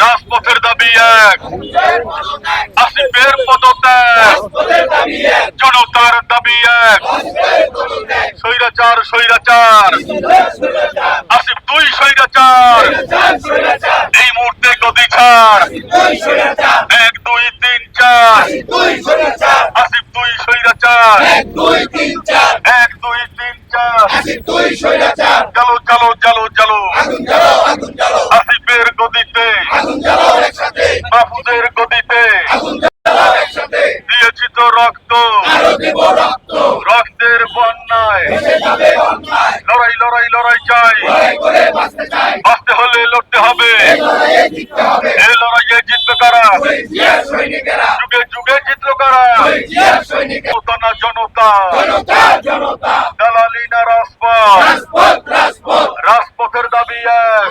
রাজপথের দাবি এক। আসিফের পদত্যাগ। জনতার দাবি এক। স্বৈরাচার স্বৈরাচার। আসিফ দুই স্বৈরাচার। এই মুহূর্তে গদি ছাড়। এক, দুই, তিন, চার। আসিফ দুই স্বৈরাচার। এক, দুই, তিন, চার। চলো চলো চলো চলো আসিফের গদিতে মাহফুজের গদিতে। দিয়েছি তো রক্ত। রক্তের বন্যায়। লড়াই লড়াই লড়াই চাই। বাঁচতে হলে লড়তে হবে। এই লড়াইয়ে জিতবে কারা? যুগে যুগে জিতলো কারা? জনতা। জনতা দালালি না রাজপথ? রাজপথের দাবি এক।